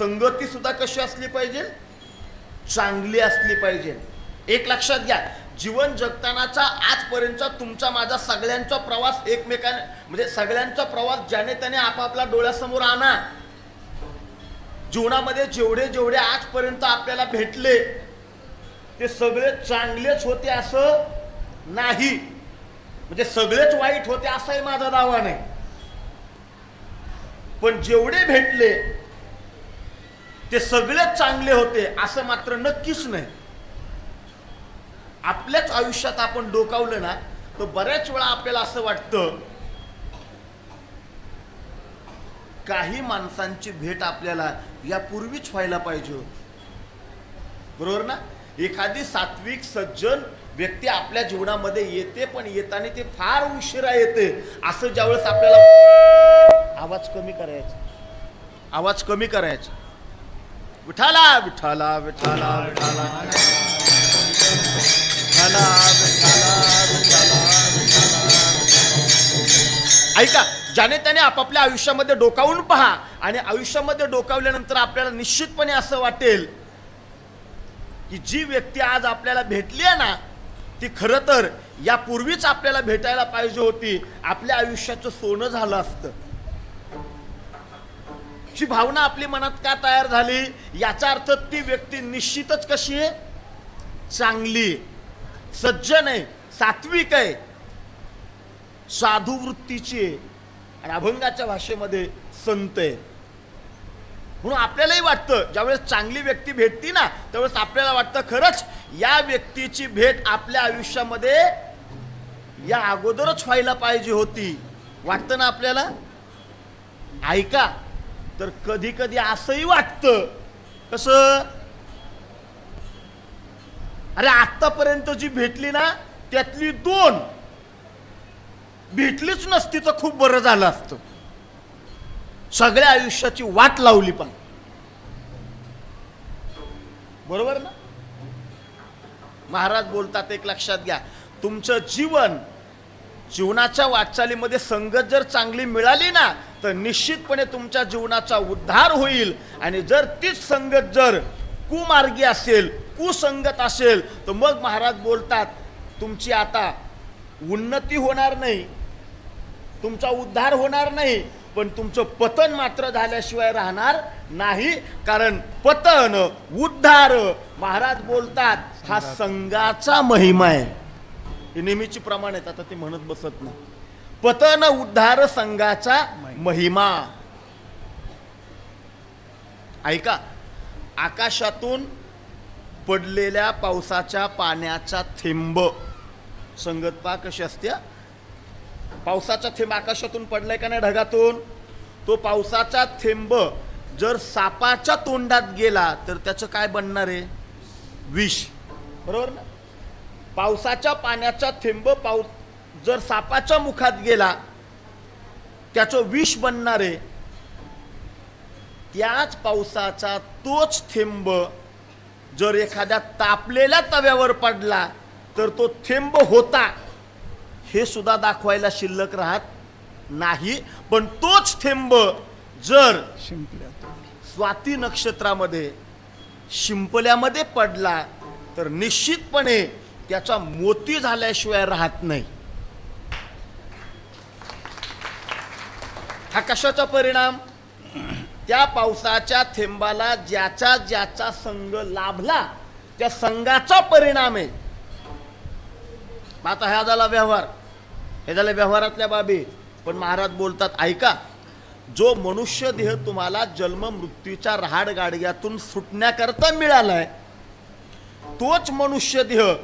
संगती सुद्धा कशी असली पाहिजे? चांगली असली पाहिजे. एक लक्षात घ्या जीवन जगतानाचा आजपर्यंतचा तुमचा माझा सगळ्यांचा प्रवास एकमेकाने म्हणजे सगळ्यांचा प्रवास ज्याने त्याने आपापला डोळ्यासमोर आणा. जीवनामध्ये जेवढे जेवढे आजपर्यंत आपल्याला भेटले ते सगळे चांगलेच होते असं नाही. म्हणजे सगळेच वाईट होते असाही माझा दावा नाही. पण जेवढे भेटले ते सगळेच चांगले होते असं मात्र नक्कीच नाही. आपल्याच आयुष्यात आपण डोकावलं ना तर बऱ्याच वेळा आपल्याला असं वाटतं काही माणसांची भेट आपल्याला यापूर्वीच व्हायला पाहिजे होती. बरोबर ना? एखादी सात्विक सज्जन व्यक्ती आपल्या जीवनामध्ये येते पण येताना ते फार उशिरा येते. असं ज्यावेळेस आपल्याला आवाज कमी करायचा. आवाज कमी करायचा. विठाला विठाला विठाला विठाला विठाला विठाला विठाला ऐका ज्याने त्याने आपापल्या आयुष्यामध्ये डोकावून पहा आणि आयुष्यामध्ये डोकावल्यानंतर आपल्याला निश्चितपणे असं वाटेल की जी व्यक्ती आज आपल्याला भेटली आहे ना ती खरं तर यापूर्वीच आपल्याला भेटायला पाहिजे होती. आपल्या आयुष्याचं सोनं झालं असतं. ही भावना आपली मनात का तयार झाली? याचा अर्थ ती व्यक्ती निश्चितच कशी आहे? चांगली सज्जन आहे सात्विक आहे. साधुवृत्तीची आहे. आणि अभंगाच्या भाषेमध्ये संत आहे. म्हणून आपल्यालाही वाटतं ज्यावेळेस चांगली व्यक्ती भेटती ना त्यावेळेस आपल्याला वाटतं खरंच या व्यक्तीची भेट आपल्या आयुष्यामध्ये या अगोदरच व्हायला पाहिजे होती. वाटतं ना आपल्याला? ऐका. तर कधी कधी असंही वाटतं. कसं? अरे आतापर्यंत जी भेटली ना त्यातली दोन भेटलीच नसती तर खूप बरं झालं असतं. सगळ्या आयुष्याची वाट लावली पण. बरोबर ना? महाराज बोलतात एक लक्षात घ्या. तुमचं जीवन जीवनाच्या वाटचालीमध्ये संगत जर चांगली मिळाली ना तर निश्चितपणे तुमच्या जीवनाचा उद्धार होईल. आणि जर तीच संगत जर कुमार्गी असेल कुसंगत असेल तर मग महाराज बोलतात तुमची आता उन्नती होणार नाही तुमचा उद्धार होणार नाही पण तुमचं पतन मात्र झाल्याशिवाय राहणार नाही कारण पतन उद्धार. महाराज बोलतात हा संघाचा महिमा आहे. हे नेहमीची प्रमाण आहेत आता ते म्हणत बसत नाही. पतन उद्धार संघाचा महिमा. ऐका आकाशातून पडलेल्या पावसाच्या पाण्याचा थेंब. संगत पा कशी असते पावसाचा थेंब आकाशातून पडलाय का नाही ढगातून? तो पावसाचा थेंब जर सापाच्या तोंडात गेला तर त्याचं काय बनणार आहे? विष. बरोबर ना? पावसाच्या पाण्याचा थेंब पाऊस जर सापाच्या मुखात गेला त्याचं विष बनणारे त्याच पावसाचा तोच थेंब जर एखाद्या तापलेल्या तव्यावर पडला तर तो थेंब होता. हे सुद्धा दाखवायला शिल्लक राहत नाही पण तोच थेंब जर स्वाती नक्षत्रामध्ये शिंपल्यामध्ये पडला तर निश्चितपणे त्याचा मोती झाल्याशिवाय राहत नाही. हा कशाचा परिणाम? त्या पावसाच्या थेंबाला ज्याचा ज्याचा संघ लाभला त्या संघाचा परिणाम आहे. आता ह्या झाला व्यवहार. हे झाले व्यवहारातल्या बाबी. पण महाराज बोलतात ऐका जो मनुष्य देह तुम्हाला जन्म मृत्यूच्या रहाड गाडग्यातून सुटण्याकरता मिळालाय तोच मनुष्य देह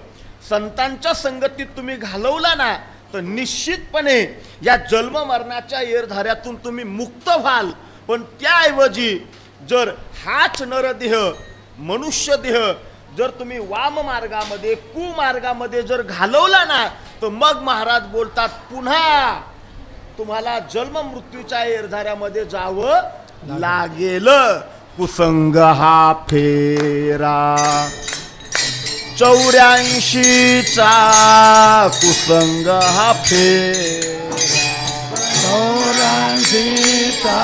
संतांच्या संगतीत तुम्ही घालवला ना तर निश्चितपणे या जन्म मरणाच्या येरधाऱ्यातून तुम्ही मुक्त व्हाल. पण त्याऐवजी जर हाच नरदेह मनुष्य देह जर तुम्ही वाम मार्गामध्ये कुमार्गामध्ये जर घालवला ना तर मग महाराज बोलतात पुन्हा तुम्हाला जन्म मृत्यूच्या येरझाऱ्यामध्ये जावं लागेल. कुसंग हा फेरा. चौऱ्याऐंशीचा कुसंग हा फे चौऱ्याऐंशीचा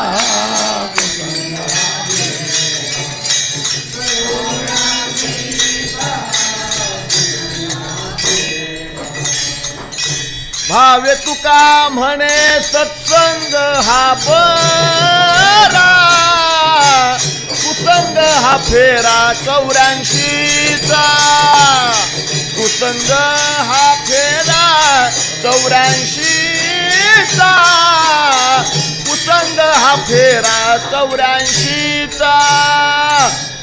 भावे तुका म्हणे सत्संग हा बरा. फेरा चौऱ्याऐंशीचा. कुसंग हा फेरा चौऱ्याऐंशीचा. कुसंग हा फेरा चौऱ्याऐंशीचा.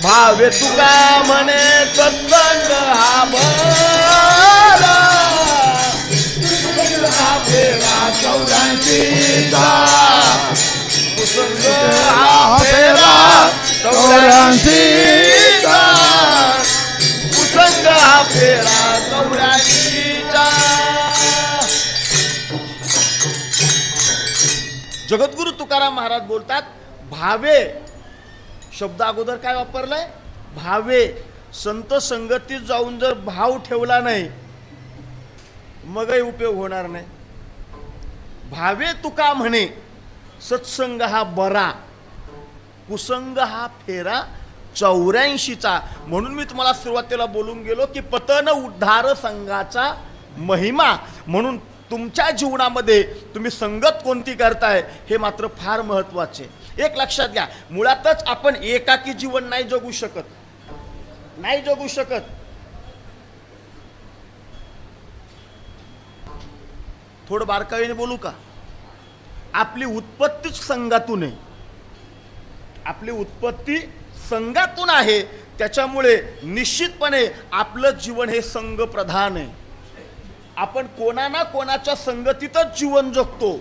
भावे तुका म्हणे सत्संग हा बरा. हा फेरा चौऱ्याऐंशीचा. कुसंग हा चौऱ्याऐंशीचा. कुसंग हा फेरा चौऱ्याऐंशीचा. जगद्गुरु तुकाराम महाराज बोलतात भावे शब्द अगोदर काय वापरलाय? भावे संत संगतीत जाऊन जर भाव ठेवला नाही मगही उपयोग होणार नाही. भावे तुका म्हणे सत्संग हा बरा. कुसंग हा फेरा चौऱ्याऐंशीचा. म्हणून मी तुम्हाला सुरुवातीला बोलून गेलो की पतन उद्धार संघाचा महिमा. म्हणून तुमच्या जीवनामध्ये तुम्ही संगत कोणती करताय हे मात्र फार महत्त्वाचे एक लक्षात घ्या मुळातच आपण एकाकी जीवन नाही जगू शकत. नाही जगू शकत. थोडं बारकाईने बोलू का? आपली उत्पत्तीच संघातून आहे. आपली उत्पत्ती संघातून आहे त्याच्यामुळे निश्चितपणे आपलं जीवन हे संघ प्रधान आहे. आपण कोणा ना कोणाच्या संगतीतच जीवन जगतो.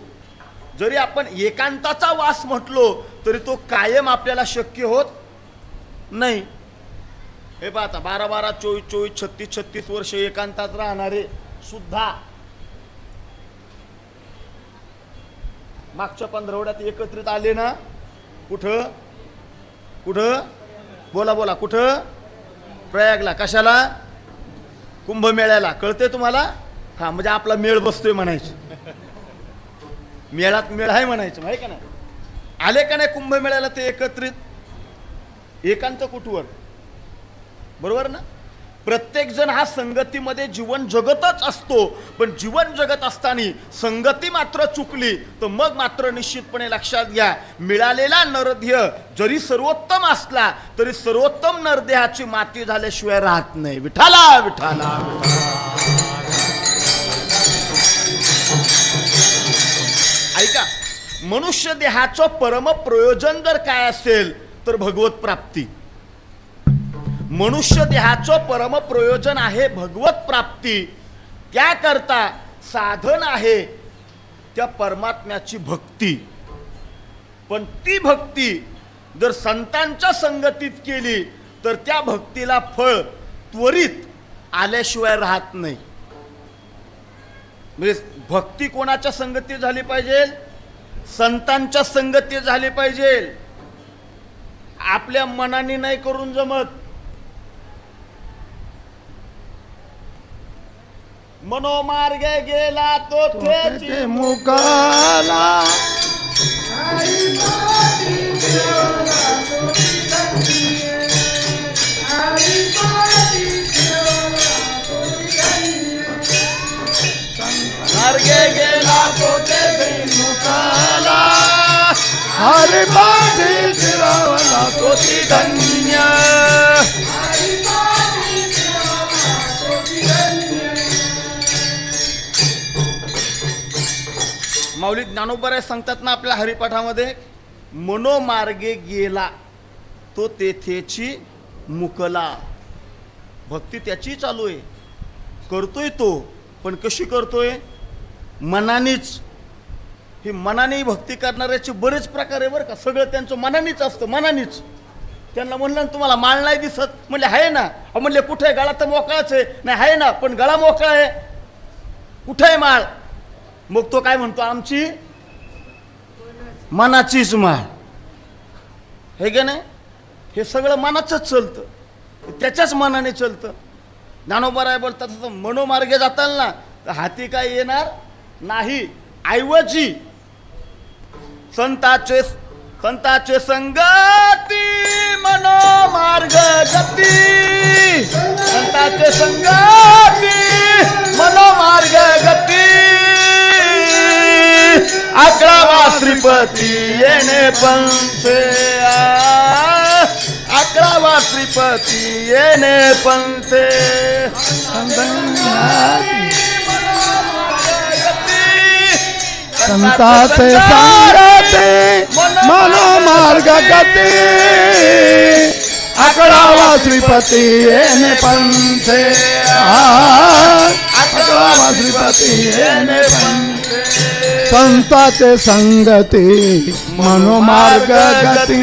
जरी आपण एकांताचा वास म्हटलो तरी तो कायम आपल्याला शक्य होत नाही. हे पाहता बारा बारा चोवीस चोवीस छत्तीस छत्तीस वर्ष एकांतात राहणारे सुद्धा मागच्या पंधरवड्यात एकत्रित आले ना? कुठं? कुठं? बोला बोला कुठं? प्रयागला. कशाला? कुंभमेळ्याला. कळते तुम्हाला? हा म्हणजे आपला मेळ बसतोय म्हणायचं. मेळात मेळ आहे म्हणायचं माहिती का नाही? आले का नाही कुंभमेळ्याला ते एकत्रित? एकांत कुठवर? बरोबर ना? प्रत्येक जण हा संगतीमध्ये जीवन जगतच असतो. पण जीवन जगत असताना संगती मात्र चुकली तर मग मात्र निश्चितपणे लक्षात घ्या मिळालेला नरदेह जरी सर्वोत्तम असला तरी सर्वोत्तम नरदेहाची माती झाल्याशिवाय राहत नाही. विठाला विठाला ऐका मनुष्य देहाचं परम प्रयोजन जर काय असेल तर भगवत प्राप्ती. मनुष्य देहाचं परम प्रयोजन आहे भगवत प्राप्ती. त्याकरता साधन आहे त्या परमात्म्याची भक्ती. पण ती भक्ती जर संतांच्या संगतीत केली तर त्या भक्तीला फळ त्वरित आल्याशिवाय राहत नाही. म्हणजे भक्ती कोणाच्या संगतीत झाली पाहिजे? संतांच्या संगतीत झाली पाहिजे. आपल्या मनाने नाही करून जमत. मनोमार्ग गेला तो त्याची ते मुकाला. मार्गे गेला तो त्याची मुकाला. हरी पाठी फिरवला तो ती धन्य. माऊली ज्ञानोपराय सांगतात ना आपल्या हरिपाठामध्ये मनोमार्गे गेला तो तेथेची मुकला. भक्ती त्याची चालू आहे. करतोय तो पण कशी करतोय? मनानेच. ही मनाने भक्ती करणाऱ्याचे बरेच प्रकार आहे बरं का. सगळं त्यांचं मनानेच असतं मनानेच. त्यांना म्हणलं ना तुम्हाला माळ नाही दिसत. म्हणले आहे ना. म्हणले कुठे? आहे? गळा तर मोकळाच आहे. नाही आहे ना पण गळा मोकळा आहे. कुठे आहे माळ? मग तो काय म्हणतो आमची? मनाचीच माळ हे का नाही? हे सगळं मनाचंच चलतं. त्याच्याच मनाने चलतं. ज्ञानोबराय बोलतात तसं मनोमार्गे जाताल ना तर हाती काय येणार नाही. ऐवजी संताचे संताचे संगती मनोमार्ग गती. संताचे संग श्रीपती येणे पंथे. अकरावा श्रीपती येणे पंथे. संताचे संगते मनोमार्ग गती. अकरावा श्रीपती येणे पंथे. अकरावा श्रीपती येणे पंथे. संताचे संगती मनोमार्ग गती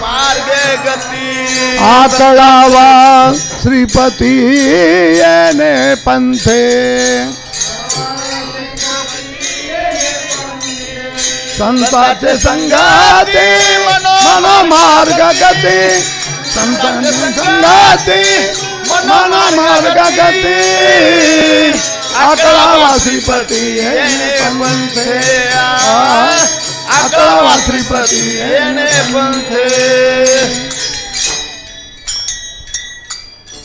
मार्गे गती आकडावा श्रीपती येणे पंथे. संताचे संगाते मनोमार्ग गती संताचे संगाते मनोमार्ग गती आकडावा श्रीपती येणे पंथे येणे पंथे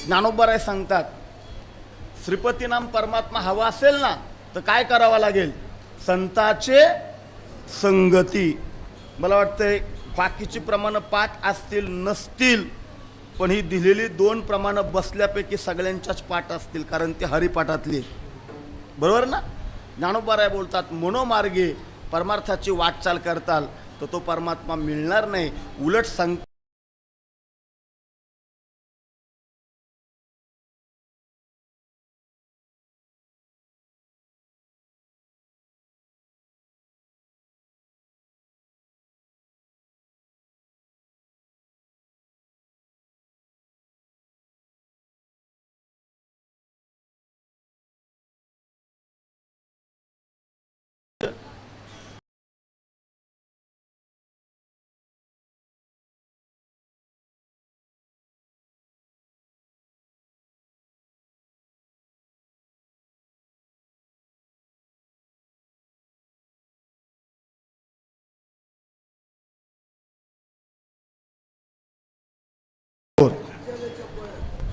ज्ञानोबराय सांगतात श्रीपती नाम परमात्मा हवा असेल ना तर काय करावं लागेल? संताचे संगती. मला वाटतंय बाकीची प्रमाणं पाच असतील नसतील पण ही दिलेली दोन प्रमाणं बसल्यापैकी सगळ्यांच्याच पाठ असतील कारण ते हरिपाठातली. बरोबर ना? ज्ञानोबाराय बोलतात मनोमार्गे परमार्थाची वाटचाल करताल तर तो परमात्मा मिळणार नाही. उलट संक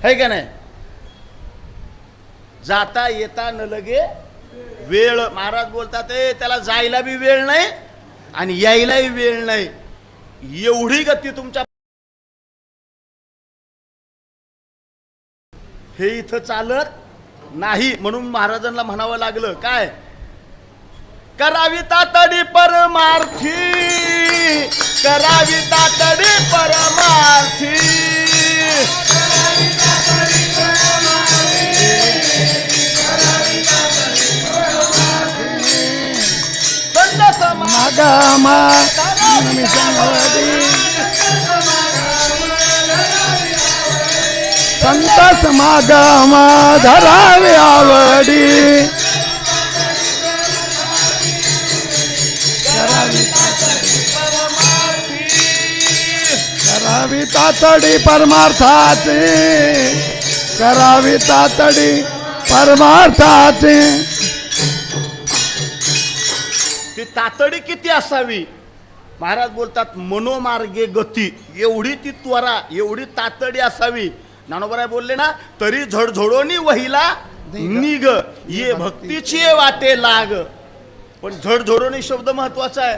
है का नाही? जाता येता न लगे वेळ. महाराज बोलतात "ए, त्याला जायला बी वेळ नाही आणि यायलाही वेळ नाही. एवढी गती तुमच्या हे इथं चालत नाही. म्हणून महाराजांना म्हणावं लागलं काय? करावी तातडी परमार्थी. करावी तातडी परमार्थी. संत समा नागामा निमिषावधी संत समागम धरावी आवडी. करावी तातडी परमार्थाचे. करावी तातडी परमार्थाचे. ती तातडी किती असावी? महाराज बोलतात मनोमार्गे गती. एवढी ती त्वरा एवढी तातडी असावी. ज्ञानोबराय बोलले ना तरी झडझडोनी वहिला निग ये भक्तीची. वाटे लाग. पण झडझडोनी शब्द महत्त्वाचा आहे.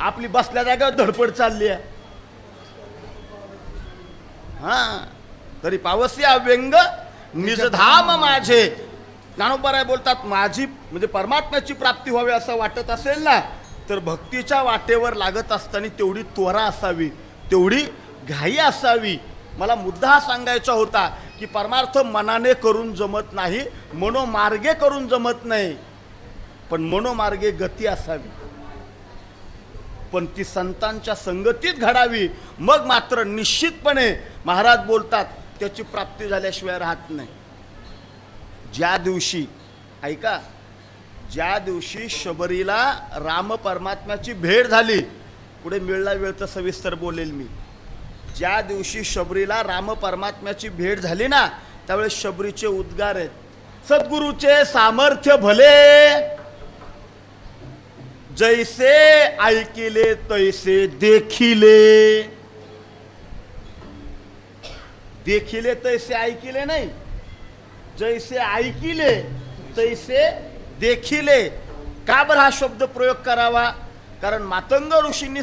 आपली बसल्या जागेवर धडपड चालली आहे. हा. तरी पावसी व्यंग निजधाम माझे. ज्ञानोबराय बोलतात माझी म्हणजे परमात्म्याची प्राप्ती व्हावी असं वाटत असेल ना तर भक्तीच्या वाटेवर लागत असताना तेवढी त्वरा असावी तेवढी घाई असावी. मला मुद्दा हा सांगायचा होता की परमार्थ मनाने करून जमत नाही मनोमार्गे करून जमत नाही पण मनोमार्गे गती असावी. पण ती संतांच्या संगतीत घडावी मग मात्र निश्चितपणे महाराज बोलतात त्याची प्राप्ती झाल्याशिवाय राहत नाही. ज्या दिवशी ऐका ज्या दिवशी शबरीला राम परमात्म्याची भेट झाली पुढे मिळला वेळ तर सविस्तर बोलेल मी. ज्या दिवशी शबरीला राम परमात्म्याची भेट झाली ना त्यावेळेस शबरीचे उद्गार आहेत. सद्गुरूचे सामर्थ्य भले जैसे ऐकिले तैसे देखिले. देखिले तैसे ऐकिले नाही। जैसे ऐकिले तैसे देखिले। का बरं हा शब्द प्रयोग करावा? कारण मातंग ऋषींनी